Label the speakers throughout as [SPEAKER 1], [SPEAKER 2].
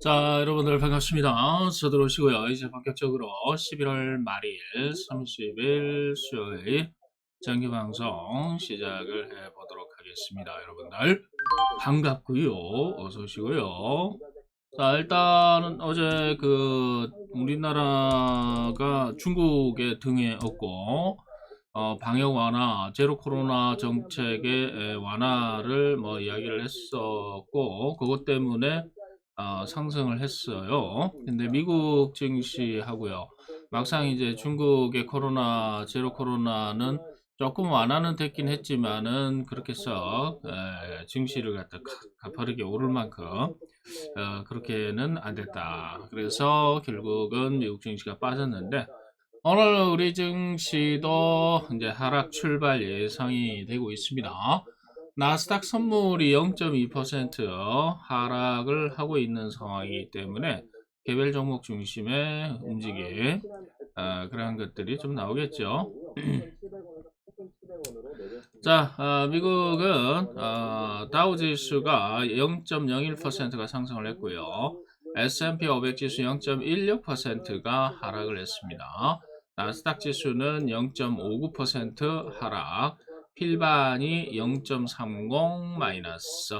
[SPEAKER 1] 자, 여러분들 반갑습니다. 서들어오시고요. 이제 본격적으로 11월 말일 30일 수요일 정규방송 시작을 해보도록 하겠습니다. 여러분들 반갑고요. 어서 오시고요. 자, 일단은 어제 그 우리나라가 중국의 등에 업고 어, 방역 완화, 제로 코로나 정책의 에, 완화를 뭐 이야기를 했었고 그것 때문에 어, 상승을 했어요. 근데 미국 증시하고요. 막상 이제 중국의 코로나, 제로 코로나는 조금 완화는 됐긴 했지만은 그렇게 썩 에, 증시를 갖다 가- 가파르게 오를 만큼 어, 그렇게는 안 됐다. 그래서 결국은 미국 증시가 빠졌는데 오늘 우리 증시도 이제 하락 출발 예상이 되고 있습니다. 나스닥 선물이 0.2% 하락을 하고 있는 상황이기 때문에 개별 종목 중심의 움직임 어, 그러한 것들이 좀 나오겠죠. 자, 어, 미국은 어, 다우 지수가 0.01%가 상승을 했고요. S&P 500 지수 0.16%가 하락을 했습니다. 나스닥 지수는 0.59% 하락, 필반이 0.30 마이너스,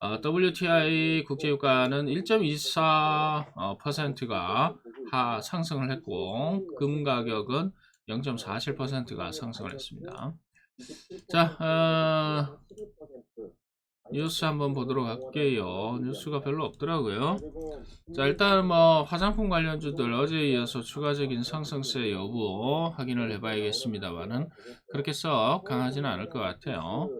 [SPEAKER 1] 어, WTI 국제유가는 1.24%가 하 상승을 했고, 금 가격은 0.47%가 상승을 했습니다. 자, 어, 뉴스 한번 보도록 할게요. 뉴스가 별로 없더라고요. 자, 일단 뭐 화장품 관련주들 어제에 이어서 추가적인 상승세 여부 확인을 해봐야겠습니다만은 그렇게 썩 강하지는 않을 것 같아요.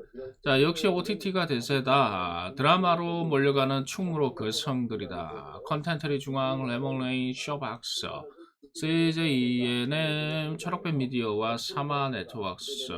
[SPEAKER 1] 자, 역시 OTT가 대세다. 드라마로 몰려가는 충무로 거성들이다. 컨텐츠리 중앙 레몬레인 쇼박스. CJENM 초록빛 미디어와 사마 네트워크스,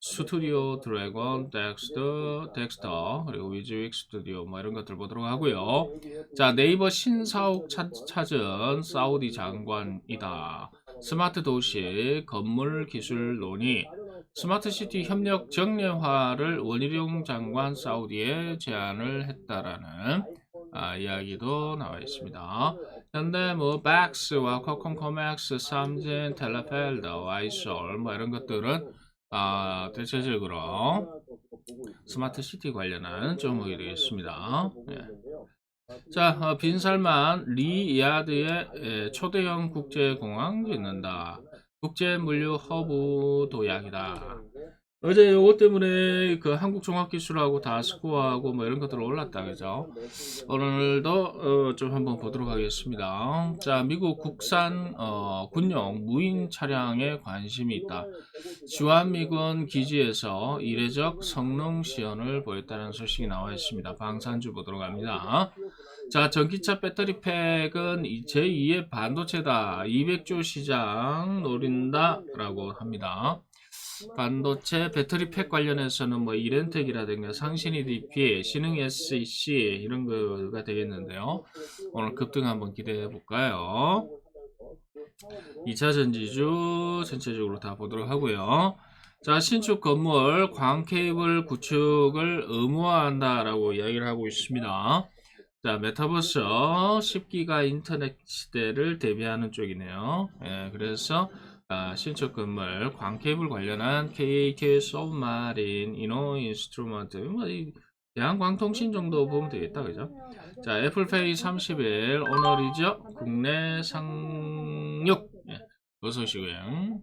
[SPEAKER 1] 스튜디오 드래곤, 덱스터, 덱스터, 그리고 위즈윅 스튜디오 뭐 이런 것들 보도록 하고요. 자, 네이버 신사옥 찾, 찾은 사우디 장관이다. 스마트 도시 건물 기술 논의, 스마트 시티 협력 정례화를 원희룡 장관 사우디에 제안을 했다라는 아, 이야기도 나와 있습니다. 현대 뭐 박스와 퀄컴 코맥스, 삼진, 텔레펠드, 와이솔 뭐 이런 것들은 아, 대체적으로 스마트 시티 관련한 종목이 되겠습니다. 예. 자, 어, 빈살만 리야드의 에, 초대형 국제공항 짓는다. 국제 물류 허브 도약이다. 어제 요거 때문에 그 한국 종합기술하고 다 스코어하고 뭐 이런 것들 올랐다 그죠? 오늘도 어, 좀 한번 보도록 하겠습니다. 자, 미국 국산 어, 군용 무인 차량에 관심이 있다. 주한미군 기지에서 이례적 성능 시연을 보였다는 소식이 나와 있습니다. 방산주 보도록 합니다. 자, 전기차 배터리 팩은 제2의 반도체다. 200조 시장 노린다 라고 합니다. 반도체 배터리 팩 관련해서는 뭐 이렌텍이라든가 상신이 DP, 신흥 SEC 이런 거가 되겠는데요. 오늘 급등 한번 기대해 볼까요? 2차 전지주 전체적으로 다 보도록 하고요. 자, 신축 건물 광 케이블 구축을 의무화한다라고 이야기를 하고 있습니다. 자, 메타버스 10기가 인터넷 시대를 대비하는 쪽이네요. 예, 그래서 아, 신축 건물 광 케이블 관련한 KK 서브마린 이노 인스트루먼트. 뭐 이, 대한광통신 정도 보면 되겠다 그죠? 자 애플페이 30일. 오늘이죠? 국내 상륙. 예, 어서 오시고요.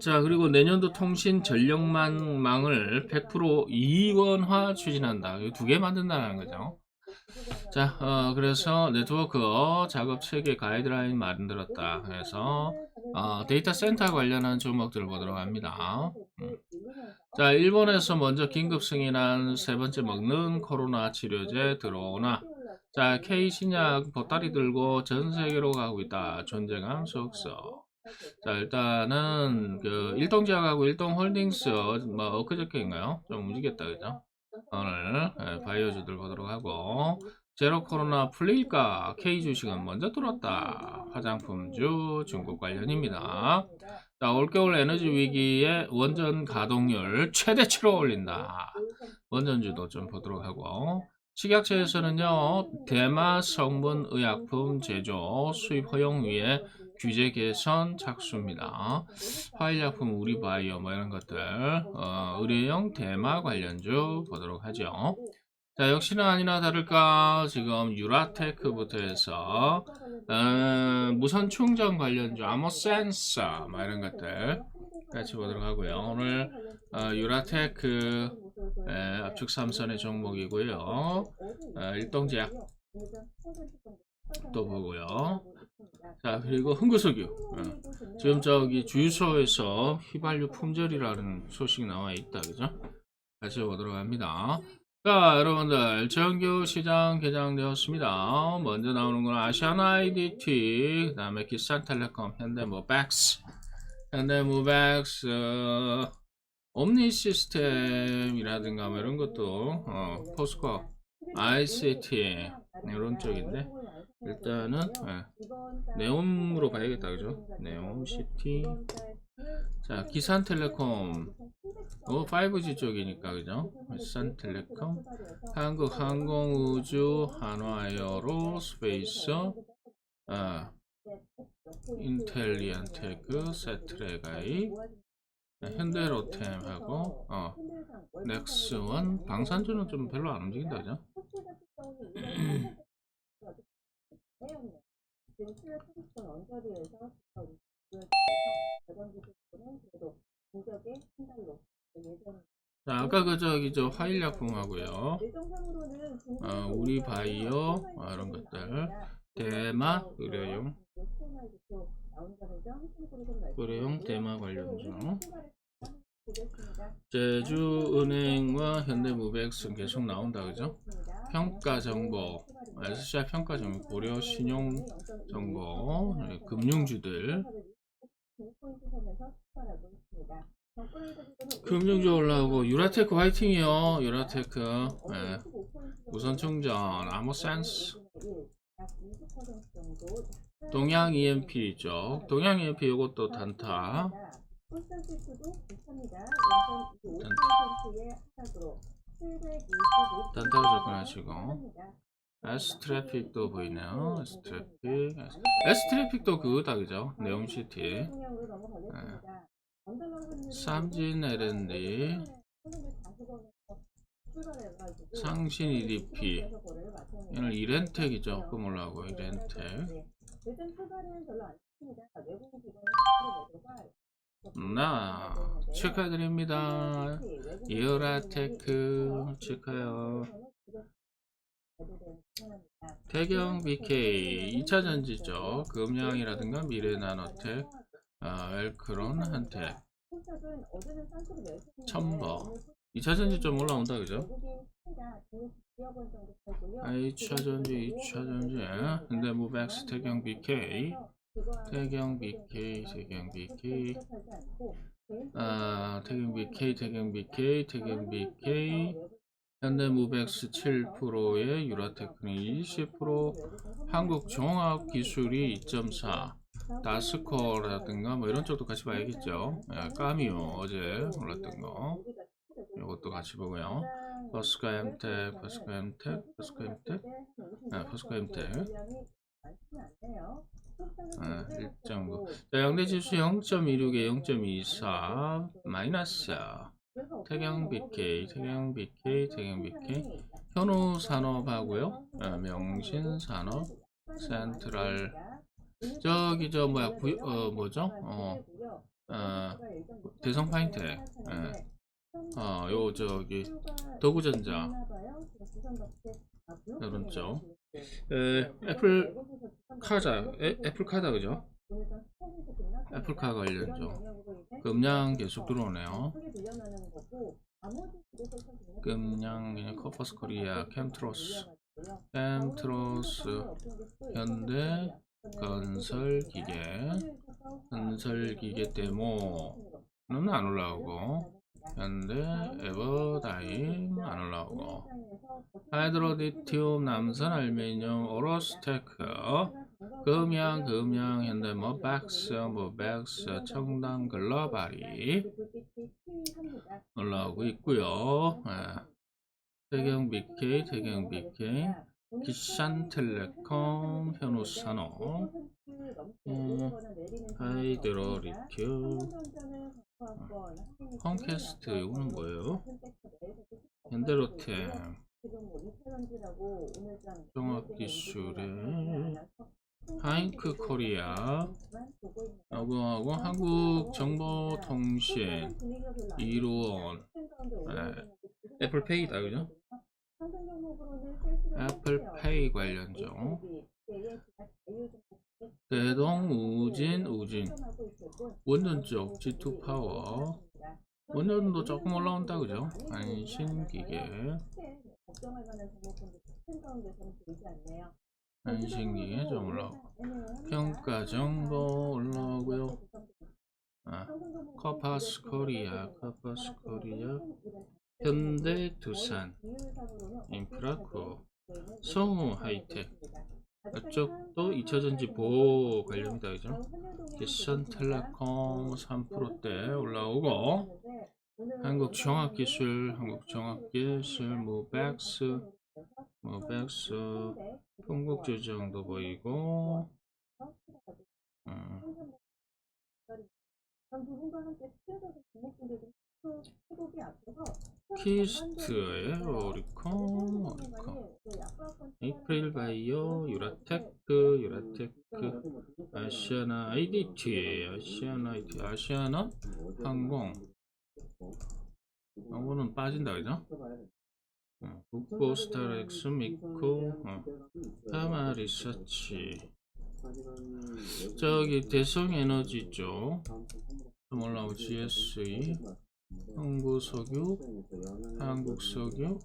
[SPEAKER 1] 자 그리고 내년도 통신 전력망을 100% 이원화 추진한다. 두개 만든다는 거죠 자, 어, 그래서 네트워크 작업 체계 가이드라인 만들었다. 그래서 어, 데이터 센터 관련한 종목들을 보도록 합니다. 음. 자, 일본에서 먼저 긴급 승인한 세 번째 먹는 코로나 치료제 들어오나. 자, K 신약 보따리 들고 전 세계로 가고 있다. 존재감 속서. 자, 일단은 그 일동제약하고 일동 홀딩스 뭐 엊그저께인가요? 좀 움직였다, 그죠? 오늘 예, 바이오주들 보도록 하고 제로 코로나 풀릴까 K 주식은 먼저 뚫었다. 화장품주 중국 관련입니다. 자 올겨울 에너지 위기에 원전 가동률 최대치로 올린다. 원전주도 좀 보도록 하고 식약처에서는요 대마 성분 의약품 제조 수입 허용 위에 규제 개선 착수입니다. 화일약품 우리바이오 뭐 이런 것들 어, 의료용 대마 관련주 보도록 하죠. 자 역시나 아니나 다를까 지금 유라테크부터 해서 어, 무선 충전 관련주 아모 센서 뭐 이런 것들 같이 보도록 하고요. 오늘 어, 유라테크 에, 압축 삼선의 종목이고요. 어, 일동제약 또 보고요. 자 그리고 흥구석유 어, 지금 저기 주유소에서 휘발유 품절이라는 소식이 나와 있다 그죠? 같이 보도록 합니다. 자 여러분들 정규 시장 개장되었습니다. 먼저 나오는 건 아시아나 IDT 그 다음에 기산텔레콤 현대모백스 현대모백스 어, 옴니 시스템이라든가 뭐 이런 것도 어, 포스코 ICT 이런 쪽인데 일단은 예, 네옴으로 가야겠다 그죠? 네옴 시티. 자 기산텔레콤. 어 5G 쪽이니까 그죠? 기산텔레콤. 한국 항공우주 한화에어로 스페이스. 아 인텔리안테크 세트레가이. 현대로템하고 어 넥스원. 방산주는 좀 별로 안 움직인다 그죠? 자 아까 그 저기 저 화일약품하고요. 어, 우리 바이오 어, 이런 것들. 대마 의료용. 의료용 대마 관련주 제주은행과 현대무백은 계속 나온다 그죠? 평가 정보 SCI 평가 정보 고려 신용 정보 네, 금융주들 금융주 올라오고 유라테크 화이팅이요 유라테크 네. 우선 충전 아모센스 동양 EMP 쪽 동양 EMP 요것도 단타 단타로 접근하시고 S 트래픽도 보이네요. S 트래픽. S 트래픽도 그거다 그죠? 네옴 시티. 삼진 L&D. 상신 EDP. 얘는 이렌텍이 조금 올라오고 이렌텍. 나. 축하드립니다. 이어라테크 축하요. 태경 BK 2차 전지 쪽 금양이라든가 미래나노텍 아, 웰크론 한텍 첨버. 2차 전지 좀 올라온다 그죠? 아, 2차 전지 2차 전지. 근데 무백스 태경 BK 태경 BK 태경 BK 아 태경 BK 태경 BK 태경 BK 현대무백스 7%에 유라테크는 20% 한국종합기술이 2.4 다스코라든가 뭐 이런 쪽도 같이 봐야겠죠. 예, 까미오 어제 올랐던 거. 이것도 같이 보고요. 버스카 엠텍 버스카 엠텍 버스카 엠텍 네, 버스카 엠텍 아, 1.9 자, 양대지수 0.26에 0.24 마이너스 태경 BK, 태경 BK, 태경 BK, 현우 산업하고요. 어, 명신 산업, 센트럴. 저기 저 뭐야 구, 어 뭐죠? 어, 어 대성 파인텍, 예. 어 요 저기 도구전자. 이런 쪽, 에, 애플 카자, 애, 애플 카다 그죠? 애플카 관련죠. 금량 계속 들어오네요. 금량 그냥 커퍼스 코리아 캠트로스 캠트로스 현대 건설기계 건설기계 데모는 안 올라오고 현대 에버다임 안 올라오고. 하이드로디티움 남선 알미늄 오로스테크. 금양 금양 현대 뭐 백스 뭐 백스 청담 글로벌이 올라오고 있고요. 예. 태경 BK, 태경 BK, 기샨텔레콤, 현우산업, 음, 하이드로리큐, 홈캐스트 이거는 뭐예요? 현대로템, 종합기술의 하잉크 코리아, 하고 한국정보통신, 이루원, 네. 애플페이다 그죠? 애플페이 관련종, 대동 우진 우진, 원전 쪽 G2 파워, 원전도 조금 올라온다 그죠? 안신기계, 안신기계 좀 올라오고, 평가 정보 올라오고요. 아, 커파스 코리아, 커파스 코리아, 현대 두산, 인프라코, 성우 하이텍, 이쪽도 2차전지 보호 관련이다 그죠? 기션 텔레콤 3%대 올라오고 한국종합기술, 한국종합기술, 무백스, 무백스, 풍국주정도 보이고 음, 키스트의 오리콘, 오리콘, 에이프릴 바이오, 유라테크, 유라테크, 아시아나 IDT, 아시아나 IT, 아시아나 항공. 이거는 빠진다 그죠? 어, 국보 스타렉스 믿고 어, 파마 리서치. 저기 대성 에너지 쪽. 좀 올라오고 GSE 한국석유 한국석유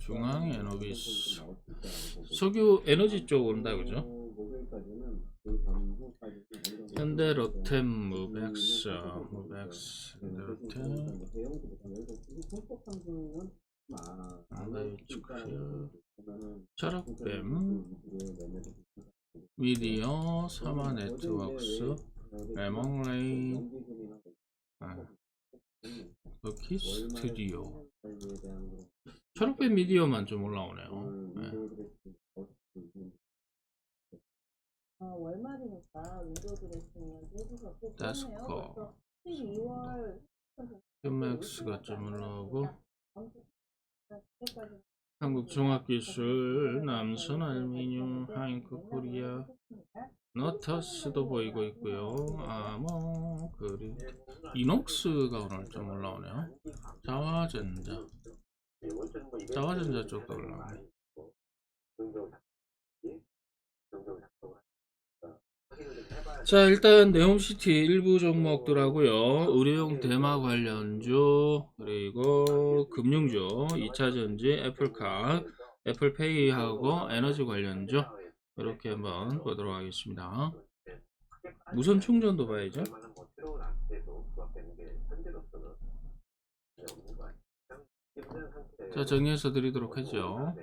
[SPEAKER 1] 중앙에너비스. 석유 에너지 쪽 온다 그죠? 현대 로템 무백스 무백스 현대 로템. 아나이츠크리아 철학뱀 미디어 사마 네트워크스 레몬레인. 아, 터키 스튜디오 철학뱀 미디어만 좀 올라오네요. 네.
[SPEAKER 2] 어, 월말이니까 윈도우 드레싱은
[SPEAKER 1] 데스커.
[SPEAKER 2] 12월
[SPEAKER 1] 큐맥스가 좀 올라오고. 한국종합기술 남선 알미늄 하잉크 코리아 너터스도 보이고 있고요. 아뭐 그리 이녹스가 오늘 좀 올라오네요. 자화전자. 자화전자 쪽도 올라오네. 자 일단 네옴시티 일부 종목들하고요. 의료용 대마 관련주 그리고 금융주 2차전지 애플카 애플페이하고 에너지 관련주 이렇게 한번 보도록 하겠습니다. 무선 충전도 봐야죠. 자 정리해서 드리도록 하죠